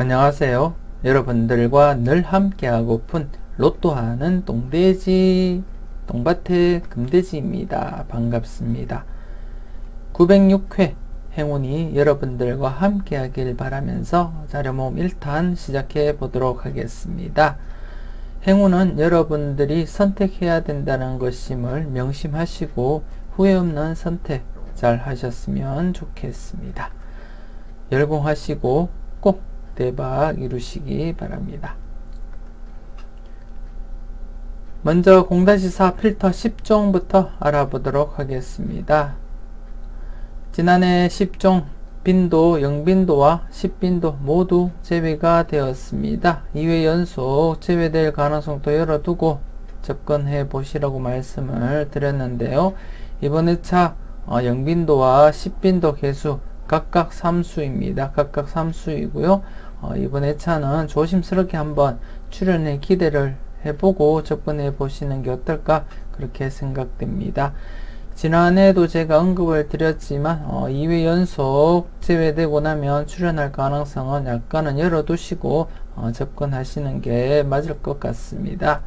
안녕하세요. 여러분들과 늘 함께하고픈 로또하는 똥돼지, 똥밭의 금돼지입니다. 반갑습니다. 906회 행운이 여러분들과 함께하길 바라면서 자료모음 1탄 시작해 보도록 하겠습니다. 행운은 여러분들이 선택해야 된다는 것임을 명심하시고 후회 없는 선택 잘 하셨으면 좋겠습니다. 열공하시고 꼭 대박 이루시기 바랍니다. 먼저 0-4 필터 10종부터 알아보도록 하겠습니다. 지난해 10종 빈도, 0빈도와 10빈도 모두 제외가 되었습니다. 2회 연속 제외될 가능성도 열어두고 접근해 보시라고 말씀을 드렸는데요. 이번 회차 0빈도와 10빈도 개수 각각 3수입니다. 각각 3수이고요. 어, 이번 회차는 조심스럽게 한번 출연에 기대를 해보고 접근해 보시는 게 어떨까 그렇게 생각됩니다. 지난해도 제가 언급을 드렸지만 어, 2회 연속 제외되고 나면 출연할 가능성은 약간은 열어두시고 어, 접근하시는 게 맞을 것 같습니다.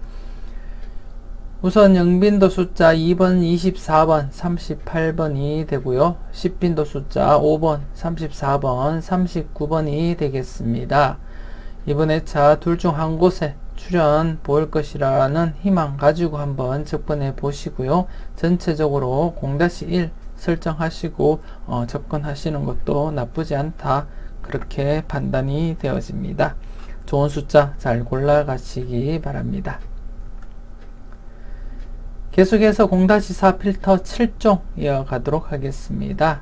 우선 영빈도 숫자 2번, 24번, 38번이 되고요. 10빈도 숫자 5번, 34번, 39번이 되겠습니다. 이번 회차 둘 중 한 곳에 출연 보일 것이라는 희망 가지고 한번 접근해 보시고요. 전체적으로 0-1 설정하시고 어, 접근하시는 것도 나쁘지 않다. 그렇게 판단이 되어집니다. 좋은 숫자 잘 골라 가시기 바랍니다. 계속해서 0-4 필터 7종 이어가도록 하겠습니다.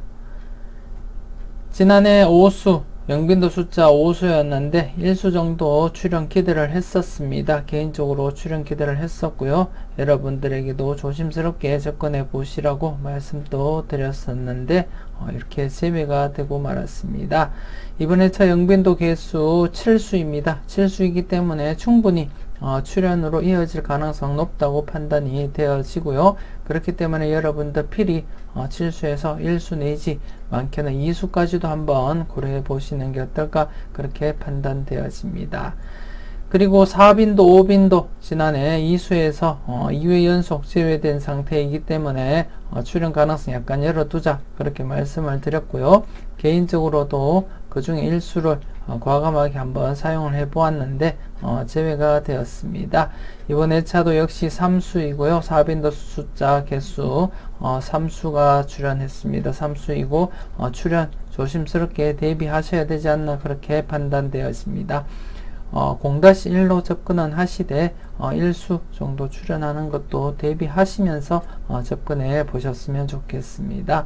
지난해 5수, 영빈도 숫자 5수였는데 1수 정도 출연 기대를 했었습니다. 개인적으로 출연 기대를 했었고요. 여러분들에게도 조심스럽게 접근해 보시라고 말씀도 드렸었는데 어, 이렇게 재배가 되고 말았습니다. 이번 회차 영빈도 개수 7수입니다. 7수이기 때문에 충분히 어, 출연으로 이어질 가능성 높다고 판단이 되어지고요. 그렇기 때문에 여러분들 필히 어, 7수에서 1수 내지 많게는 2수까지도 한번 고려해 보시는 게 어떨까 그렇게 판단되어집니다. 그리고 4빈도, 5빈도 지난해 2수에서 어, 2회 연속 제외된 상태이기 때문에 어, 출연 가능성 약간 열어두자 그렇게 말씀을 드렸고요. 개인적으로도 그 중에 1수를 어, 과감하게 한번 사용을 해 보았는데 어, 제외가 되었습니다. 이번 회차도 역시 3수이고요. 4빈도 숫자 개수 어, 3수가 출연했습니다. 3수이고 어, 출연 조심스럽게 대비하셔야 되지 않나 그렇게 판단되었습니다. 어, 0-1로 접근은 하시되 어, 1수 정도 출연하는 것도 대비하시면서 어, 접근해 보셨으면 좋겠습니다.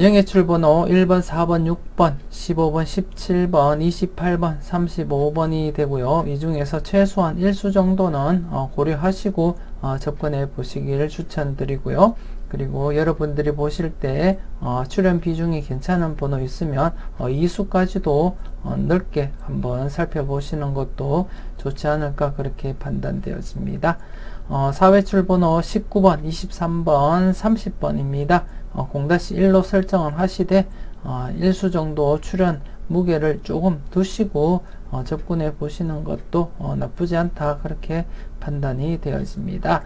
영예출 번호 1번, 4번, 6번, 15번, 17번, 28번, 35번이 되고요. 이 중에서 최소한 1수 정도는 어, 고려하시고 어, 접근해 보시기를 추천드리고요. 그리고 여러분들이 보실 때 어, 출연 비중이 괜찮은 번호 있으면 어, 2수까지도 어, 넓게 한번 살펴보시는 것도 좋지 않을까 그렇게 판단되었습니다. 어, 사회출 번호 19번, 23번, 30번입니다. 어, 0-1로 설정을 하시되 어, 1수 정도 출연 무게를 조금 두시고 어, 접근해 보시는 것도 어, 나쁘지 않다 그렇게 판단이 되어집니다.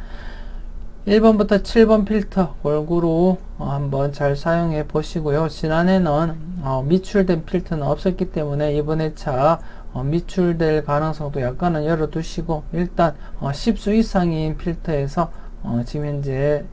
1번부터 7번 필터 골고루 어, 한번 잘 사용해 보시고요. 지난해는 어, 미출된 필터는 없었기 때문에 이번 회차 어, 미출될 가능성도 약간은 열어두시고 일단 10수 이상인 필터에서 지금 현재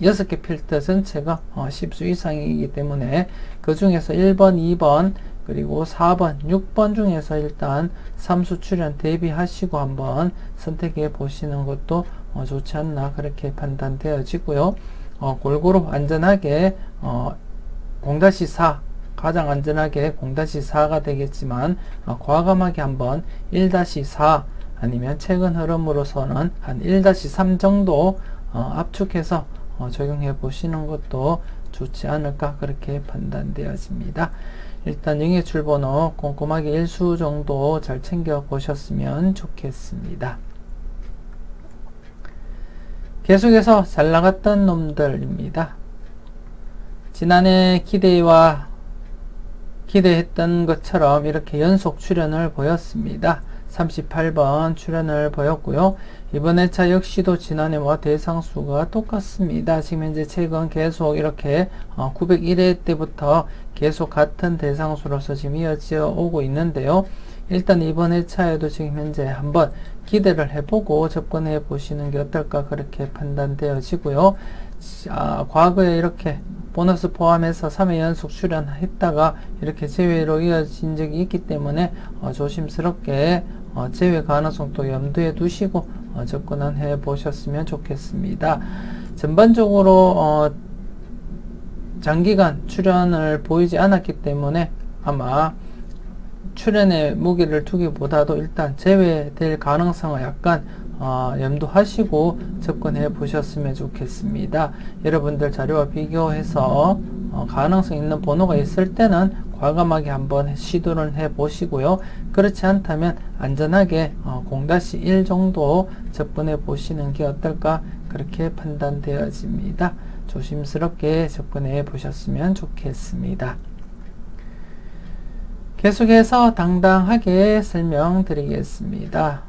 6개 필터 전체가 10수 이상이기 때문에 그 중에서 1번, 2번, 그리고 4번, 6번 중에서 일단 3수 출연 대비하시고 한번 선택해 보시는 것도 어, 좋지 않나 그렇게 판단되어지고요. 어, 골고루 안전하게 어, 0-4 가장 안전하게 0-4가 되겠지만 어, 과감하게 한번 1-4 아니면 최근 흐름으로서는 한 1-3 정도 어, 압축해서 어, 적용해 보시는 것도 좋지 않을까 그렇게 판단되어집니다. 일단 영예출번호 꼼꼼하게 1수 정도 잘 챙겨 보셨으면 좋겠습니다. 계속해서 잘 나갔던 놈들입니다. 지난해 기대와 기대했던 것처럼 이렇게 연속 출연을 보였습니다. 38번 출연을 보였고요. 이번 회차 역시도 지난해와 대상수가 똑같습니다. 지금 현재 최근 계속 이렇게 901회 때부터 계속 같은 대상수로서 지금 이어져 오고 있는데요. 일단 이번 회차에도 지금 현재 한번 기대를 해보고 접근해 보시는 게 어떨까 그렇게 판단되어지고요. 아, 과거에 이렇게 보너스 포함해서 3회 연속 출연했다가 이렇게 제외로 이어진 적이 있기 때문에 어, 조심스럽게 어, 제외 가능성도 염두에 두시고 어, 접근은 해 보셨으면 좋겠습니다. 전반적으로 어, 장기간 출연을 보이지 않았기 때문에 아마 출연에 무기를 두기보다도 일단 제외될 가능성을 약간 어, 염두하시고 접근해 보셨으면 좋겠습니다. 여러분들 자료와 비교해서 어, 가능성 있는 번호가 있을 때는 과감하게 한번 시도를 해 보시고요. 그렇지 않다면 안전하게 어, 0-1 정도 접근해 보시는 게 어떨까 그렇게 판단되어집니다. 조심스럽게 접근해 보셨으면 좋겠습니다. 계속해서 당당하게 설명드리겠습니다.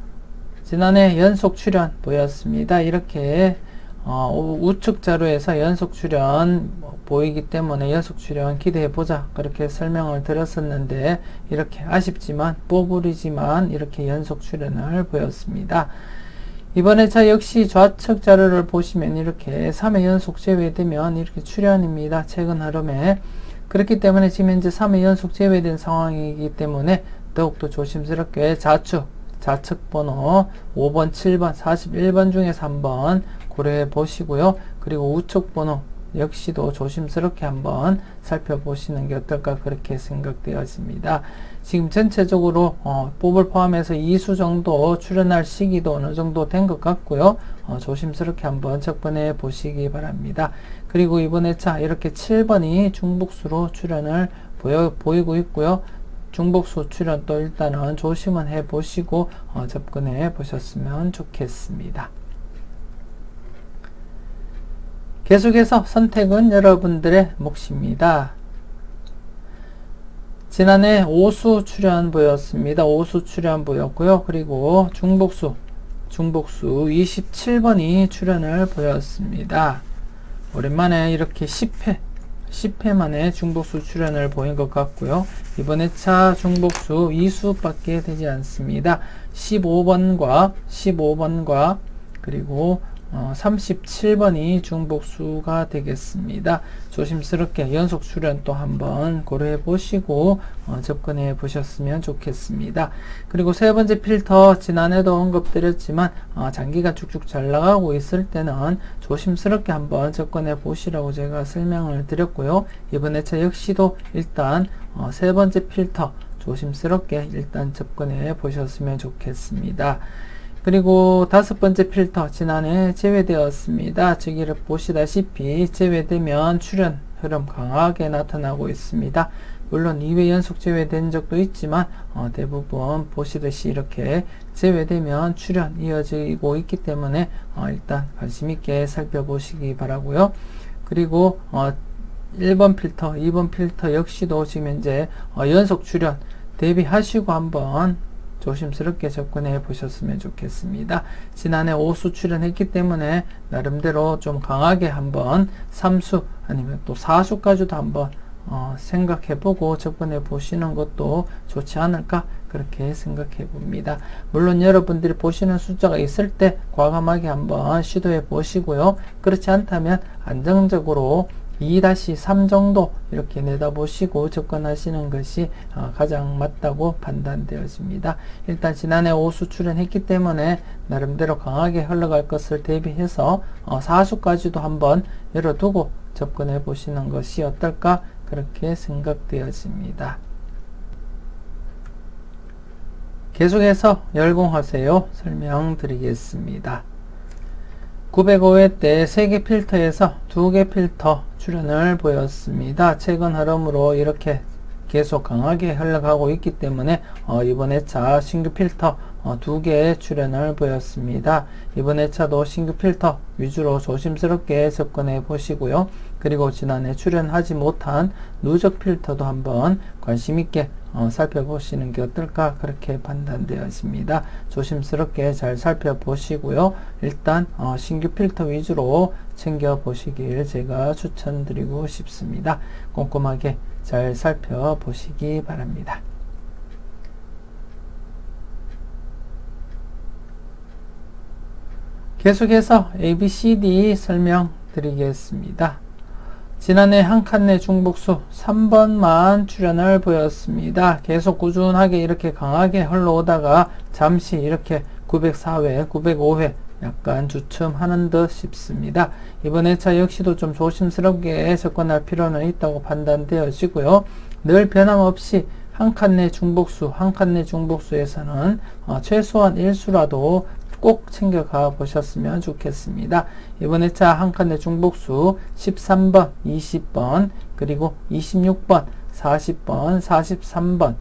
지난해 연속 출연 보였습니다. 이렇게 어, 우측 자료에서 연속 출연 보이기 때문에 연속 출연 기대해 보자 그렇게 설명을 드렸었는데 이렇게 아쉽지만 뽀부리지만 이렇게 연속 출연을 보였습니다. 이번에 차 역시 좌측 자료를 보시면 이렇게 3회 연속 제외되면 이렇게 출연입니다. 최근 흐름에 그렇기 때문에 지금 현재 3회 연속 제외된 상황이기 때문에 더욱더 조심스럽게 좌측 좌측 번호 5번, 7번, 41번 중에서 한번 고려해 보시고요. 그리고 우측 번호 역시도 조심스럽게 한번 살펴보시는 게 어떨까 그렇게 생각되었습니다. 지금 전체적으로 어, 뽑을 포함해서 2수 정도 출연할 시기도 어느 정도 된 것 같고요. 어, 조심스럽게 한번 접근해 보시기 바랍니다. 그리고 이번 회차 이렇게 7번이 중복수로 출연을 보여, 보이고 있고요. 중복수 출연 또 일단은 조심은 해 보시고 어, 접근해 보셨으면 좋겠습니다. 계속해서 선택은 여러분들의 몫입니다. 지난해 오수 출연 보였습니다. 오수 출연 보였고요. 그리고 중복수, 중복수 27번이 출연을 보였습니다. 오랜만에 이렇게 10회 10회 만에 중복수 출연을 보인 것 같고요. 이번 회차 중복수 2수밖에 되지 않습니다. 15번과 15번과 그리고 어, 37번이 중복수가 되겠습니다. 조심스럽게 연속 출연 또 한번 고려해 보시고 어, 접근해 보셨으면 좋겠습니다. 그리고 세 번째 필터 지난해도 언급드렸지만 어, 장기가 쭉쭉 잘 나가고 있을 때는 조심스럽게 한번 접근해 보시라고 제가 설명을 드렸고요. 이번 회차 역시도 일단 어, 세 번째 필터 조심스럽게 일단 접근해 보셨으면 좋겠습니다. 그리고 다섯 번째 필터 지난해 제외되었습니다. 저기를 보시다시피 제외되면 출현 흐름 강하게 나타나고 있습니다. 물론 2회 연속 제외된 적도 있지만 어, 대부분 보시듯이 이렇게 제외되면 출현 이어지고 있기 때문에 어, 일단 관심 있게 살펴보시기 바라고요. 그리고 어, 1번 필터, 2번 필터 역시도 지금 현재 어, 연속 출현 대비하시고 한번 조심스럽게 접근해 보셨으면 좋겠습니다. 지난해 5수 출연했기 때문에 나름대로 좀 강하게 한번 3수 아니면 또 4수까지도 한번 어, 생각해 보고 접근해 보시는 것도 좋지 않을까 그렇게 생각해 봅니다. 물론 여러분들이 보시는 숫자가 있을 때 과감하게 한번 시도해 보시고요. 그렇지 않다면 안정적으로 2-3 정도 이렇게 내다보시고 접근하시는 것이 어, 가장 맞다고 판단되어집니다. 일단 지난해 5수 출연했기 때문에 나름대로 강하게 흘러갈 것을 대비해서 4수까지도 어, 한번 열어두고 접근해 보시는 것이 어떨까 그렇게 생각되어집니다. 계속해서 열공하세요 설명드리겠습니다. 905회 때 3개 필터에서 2개 필터 출현을 보였습니다. 최근 흐름으로 이렇게 계속 강하게 흘러가고 있기 때문에 어, 이번 회차 신규 필터 어, 두 개의 출현을 보였습니다. 이번 회차도 신규 필터 위주로 조심스럽게 접근해 보시고요. 그리고 지난해 출현하지 못한 누적 필터도 한번 관심 있게 어, 살펴보시는 게 어떨까 그렇게 판단되었습니다. 조심스럽게 잘 살펴보시고요. 일단 어, 신규 필터 위주로 챙겨 보시길 제가 추천드리고 싶습니다. 꼼꼼하게 잘 살펴보시기 바랍니다. 계속해서 ABCD 설명 드리겠습니다. 지난해 한 칸내 중복수 3번만 출현을 보였습니다. 계속 꾸준하게 이렇게 강하게 흘러오다가 잠시 이렇게 904회, 905회 약간 주춤하는 듯 싶습니다. 이번 회차 역시도 좀 조심스럽게 접근할 필요는 있다고 판단되어지고요. 늘 변함없이 한 칸 내 중복수, 한 칸 내 중복수에서는 어, 최소한 1수라도 꼭 챙겨가 보셨으면 좋겠습니다. 이번 회차 한 칸의 중복수 13번, 20번, 그리고 26번, 40번, 43번,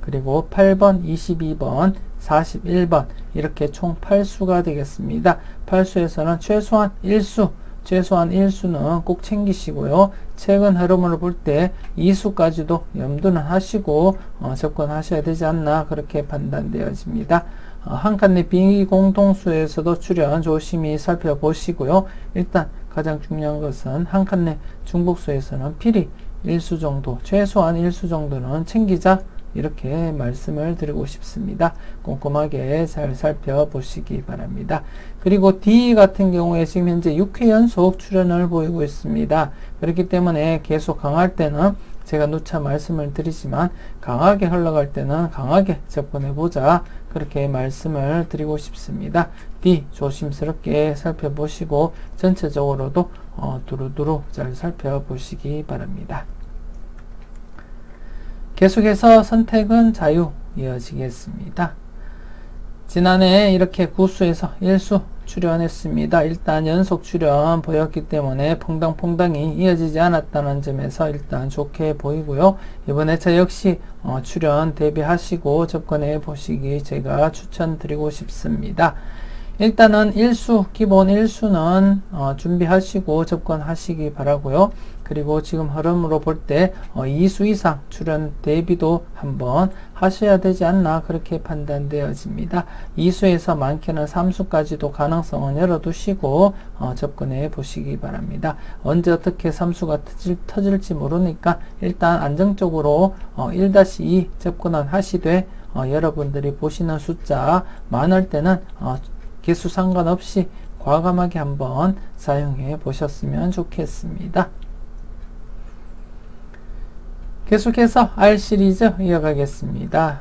그리고 8번, 22번, 41번 이렇게 총 8수가 되겠습니다. 8수에서는 최소한 1수 최소한 1수는 꼭 챙기시고요. 최근 흐름을 볼때 2수까지도 염두는 하시고 어, 접근하셔야 되지 않나 그렇게 판단되어집니다. 어, 한칸내 비공동수에서도 출현 조심히 살펴보시고요. 일단 가장 중요한 것은 한칸내 중복수에서는 필히 1수 정도, 최소한 1수 정도는 챙기자 이렇게 말씀을 드리고 싶습니다. 꼼꼼하게 잘 살펴보시기 바랍니다. 그리고 D 같은 경우에 지금 현재 6회 연속 출현을 보이고 있습니다. 그렇기 때문에 계속 강할 때는 제가 누차 말씀을 드리지만 강하게 흘러갈 때는 강하게 접근해 보자 그렇게 말씀을 드리고 싶습니다. D 조심스럽게 살펴보시고 전체적으로도 어, 두루두루 잘 살펴보시기 바랍니다. 계속해서 선택은 자유 이어지겠습니다. 지난해 이렇게 구수에서 1수 출연했습니다. 일단 연속 출연 보였기 때문에 퐁당퐁당이 이어지지 않았다는 점에서 일단 좋게 보이고요. 이번 회차 역시 어, 출연 대비하시고 접근해 보시기 제가 추천드리고 싶습니다. 일단은 1수, 기본 1수는 어, 준비하시고 접근하시기 바라고요. 그리고 지금 흐름으로 볼때 어, 2수 이상 출현 대비도 한번 하셔야 되지 않나 그렇게 판단되어집니다. 2수에서 많게는 3수까지도 가능성은 열어두시고 어, 접근해 보시기 바랍니다. 언제 어떻게 3수가 터질, 터질지 모르니까 일단 안정적으로 어, 1-2 접근은 하시되 어, 여러분들이 보시는 숫자 많을 때는 어, 개수 상관없이 과감하게 한번 사용해 보셨으면 좋겠습니다. 계속해서 R 시리즈 이어가겠습니다.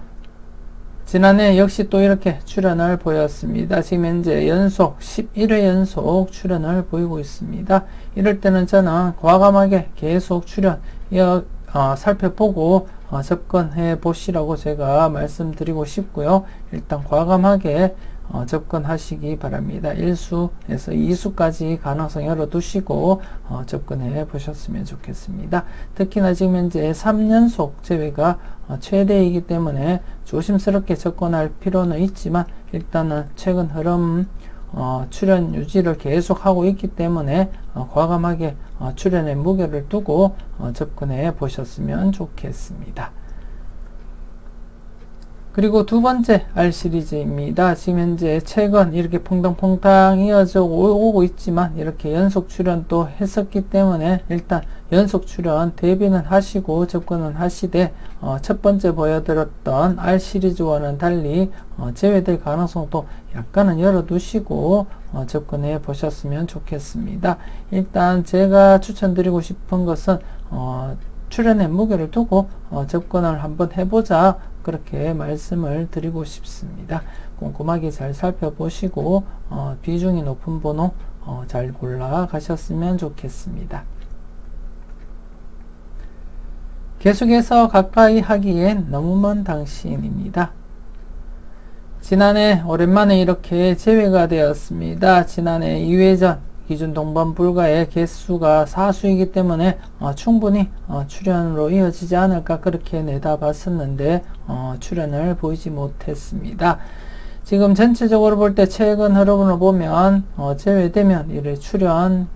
지난해 역시 또 이렇게 출연을 보였습니다. 지금 현재 연속 11회 연속 출연을 보이고 있습니다. 이럴 때는 저는 과감하게 계속 출연 어, 살펴보고 어, 접근해 보시라고 제가 말씀드리고 싶고요. 일단 과감하게 어, 접근하시기 바랍니다. 1수에서 2수까지 가능성 열어두시고 어, 접근해 보셨으면 좋겠습니다. 특히나 지금 현재 3연속 제외가 어, 최대이기 때문에 조심스럽게 접근할 필요는 있지만 일단은 최근 흐름 어, 출현 유지를 계속하고 있기 때문에 어, 과감하게 어, 출현의 무게를 두고 접근해 보셨으면 좋겠습니다. 그리고 두 번째 R 시리즈입니다. 지금 현재 최근 이렇게 퐁당퐁당 이어져 오고 있지만 이렇게 연속 출연도 했었기 때문에 일단 연속 출연 대비는 하시고 접근은 하시되 어, 첫 번째 보여드렸던 R 시리즈와는 달리 어, 제외될 가능성도 약간은 열어두시고 어, 접근해 보셨으면 좋겠습니다. 일단 제가 추천드리고 싶은 것은 어, 출연의 무게를 두고 어, 접근을 한번 해보자 그렇게 말씀을 드리고 싶습니다. 꼼꼼하게 잘 살펴보시고 어, 비중이 높은 번호 어, 잘 골라 가셨으면 좋겠습니다. 계속해서 가까이 하기엔 너무 먼 당신입니다. 지난해 오랜만에 이렇게 제외가 되었습니다. 지난해 2회전 기준 동반 불가의 개수가 사수이기 때문에 어, 충분히 어, 출연으로 이어지지 않을까 그렇게 내다봤었는데 어, 출연을 보이지 못했습니다. 지금 전체적으로 볼 때 최근 흐름을 보면 어, 제외되면 이래 출연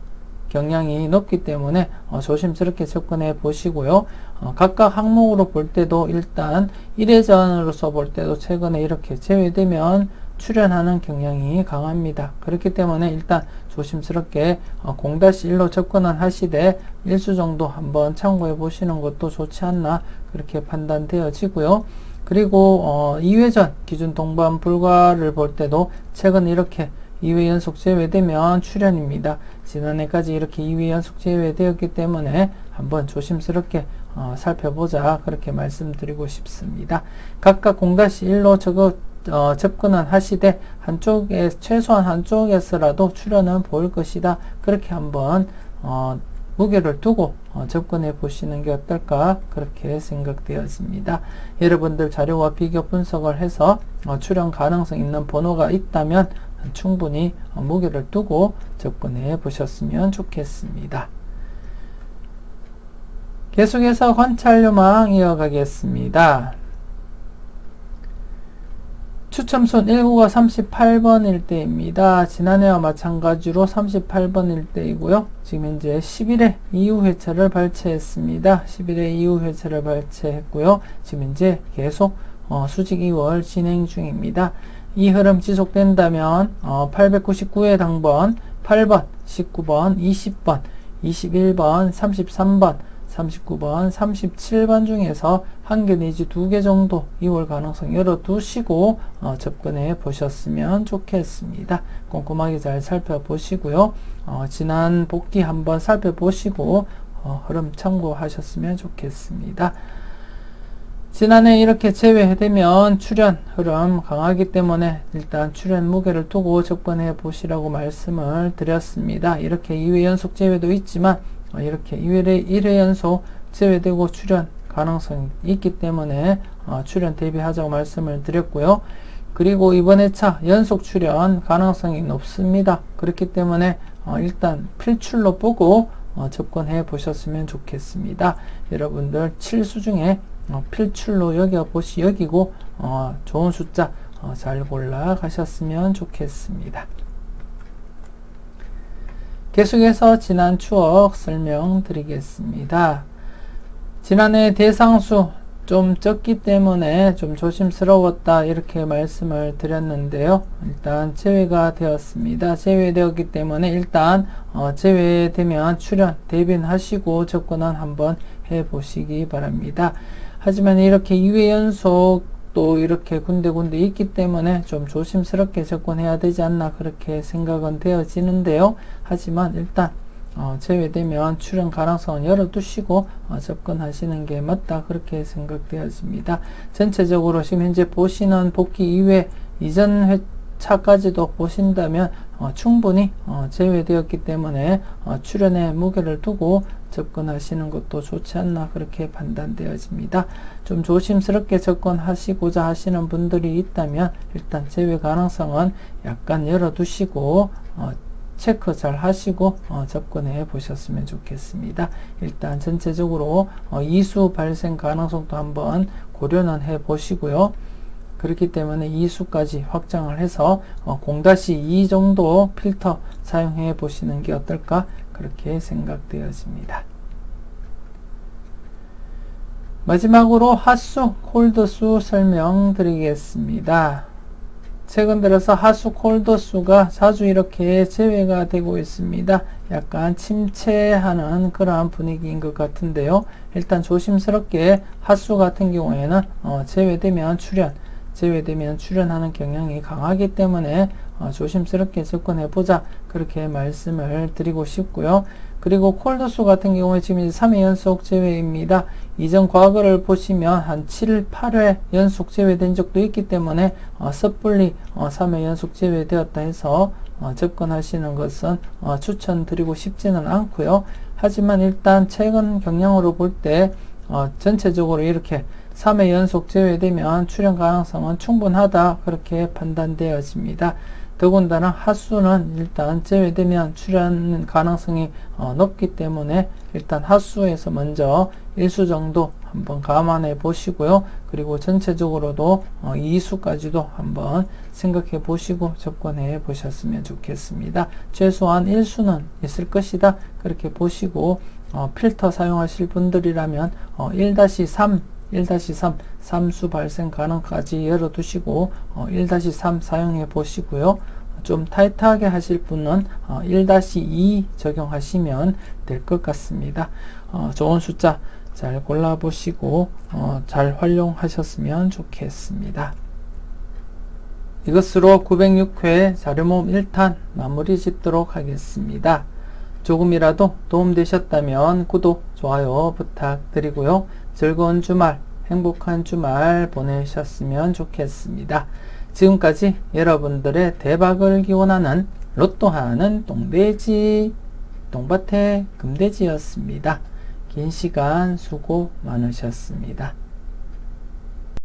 경향이 높기 때문에 어, 조심스럽게 접근해 보시고요. 어, 각각 항목으로 볼 때도 일단 1회전으로서 볼 때도 최근에 이렇게 제외되면 출현하는 경향이 강합니다. 그렇기 때문에 일단 조심스럽게 어, 0-1로 접근을 하시되 일수 정도 한번 참고해 보시는 것도 좋지 않나 그렇게 판단되어지고요. 그리고 어, 2회전 기준 동반 불과를 볼 때도 최근 이렇게 2회 연속 제외되면 출현입니다. 지난해까지 이렇게 2회 연속 제외되었기 때문에 한번 조심스럽게 어, 살펴보자 그렇게 말씀드리고 싶습니다. 각각 0-1로 저거 어, 접근은 하시되 한쪽에 최소한 한쪽에서라도 출현은 보일 것이다. 그렇게 한번 어, 무게를 두고 어, 접근해 보시는 게 어떨까 그렇게 생각되었습니다. 여러분들 자료와 비교 분석을 해서 어, 출현 가능성 있는 번호가 있다면 충분히 어, 무게를 두고 접근해 보셨으면 좋겠습니다. 계속해서 관찰요망 이어가겠습니다. 추첨순 19가 38번일 때입니다. 지난해와 마찬가지로 38번일 때이고요. 지금 현재 10일에 이후 회차를 발췌했습니다. 10일에 이후 회차를 발췌했고요. 지금 현재 계속 어, 수직 2월 진행 중입니다. 이 흐름 지속된다면 어, 899회 당번, 8번, 19번, 20번, 21번, 33번, 39번, 37번 중에서 한 개 내지 두 개 정도 2월 가능성 열어두시고 어, 접근해 보셨으면 좋겠습니다. 꼼꼼하게 잘 살펴보시고요. 어, 지난 복귀 한번 살펴보시고 어, 흐름 참고하셨으면 좋겠습니다. 지난해 이렇게 제외되면 출현 흐름 강하기 때문에 일단 출현 무게를 두고 접근해 보시라고 말씀을 드렸습니다. 이렇게 2회 연속 제외도 있지만 어, 이렇게 2회, 1회 연속 제외되고 출현 가능성이 있기 때문에 어, 출현 대비하자고 말씀을 드렸고요. 그리고 이번 회차 연속 출현 가능성이 높습니다. 그렇기 때문에 어, 일단 필출로 보고 접근해 보셨으면 좋겠습니다. 여러분들 7수 중에 필출로 여겨 보시 여기고 좋은 숫자 잘 골라 가셨으면 좋겠습니다. 계속해서 지난 추억 설명드리겠습니다. 지난해 대상수 좀 적기 때문에 좀 조심스러웠다 이렇게 말씀을 드렸는데요. 일단 제외가 되었습니다. 제외되었기 때문에 일단 어, 제외되면 출연 대비하시고 접근은 한번 해보시기 바랍니다. 하지만 이렇게 2회 연속 또 이렇게 군데군데 있기 때문에 좀 조심스럽게 접근해야 되지 않나 그렇게 생각은 되어지는데요. 하지만 일단 어, 제외되면 출현 가능성은 열어두시고 어, 접근하시는 게 맞다 그렇게 생각되어집니다. 전체적으로 지금 현재 보시는 복귀 이외 이전 회 차까지도 보신다면 어, 충분히 어, 제외되었기 때문에 어, 출연에 무게를 두고 접근하시는 것도 좋지 않나 그렇게 판단되어집니다. 좀 조심스럽게 접근하시고자 하시는 분들이 있다면 일단 제외 가능성은 약간 열어두시고 어, 체크 잘 하시고 어, 접근해 보셨으면 좋겠습니다. 일단 전체적으로 어, 이수 발생 가능성도 한번 고려는 해 보시고요. 그렇기 때문에 이 수까지 확장을 해서 어, 0-2 정도 필터 사용해 보시는 게 어떨까 그렇게 생각되어집니다. 마지막으로 핫수, 콜드수 설명드리겠습니다. 최근 들어서 하수 콜드수가 자주 이렇게 제외가 되고 있습니다. 약간 침체하는 그러한 분위기인 것 같은데요. 일단 조심스럽게 하수 같은 경우에는 어, 제외되면 출현, 제외되면 출현하는 경향이 강하기 때문에 어, 조심스럽게 접근해 보자 그렇게 말씀을 드리고 싶고요. 그리고 콜드수 같은 경우에 지금 3회 연속 제외입니다. 이전 과거를 보시면 한 7, 8회 연속 제외된 적도 있기 때문에 어, 섣불리 어, 3회 연속 제외되었다 해서 어, 접근하시는 것은 어, 추천드리고 싶지는 않고요. 하지만 일단 최근 경향으로 볼때 어, 전체적으로 이렇게 3회 연속 제외되면 출현 가능성은 충분하다 그렇게 판단되어집니다. 더군다나 하수는 일단 제외되면 출현 가능성이 어, 높기 때문에 일단 하수에서 먼저 일수 정도 한번 감안해 보시고요. 그리고 전체적으로도 어, 이수까지도 한번 생각해 보시고 접근해 보셨으면 좋겠습니다. 최소한 일수는 있을 것이다. 그렇게 보시고 어, 필터 사용하실 분들이라면 어, 1-3 1-3 삼수 발생 가능까지 열어두시고 어, 1-3 사용해 보시고요. 좀 타이트하게 하실 분은 어, 1-2 적용하시면 될 것 같습니다. 어, 좋은 숫자 잘 골라보시고 어, 잘 활용하셨으면 좋겠습니다. 이것으로 906회 자료모음 1탄 마무리 짓도록 하겠습니다. 조금이라도 도움되셨다면 구독, 좋아요 부탁드리고요. 즐거운 주말, 행복한 주말 보내셨으면 좋겠습니다. 지금까지 여러분들의 대박을 기원하는 로또 하는 똥돼지, 똥밭의 금돼지였습니다. 긴 시간 수고 많으셨습니다.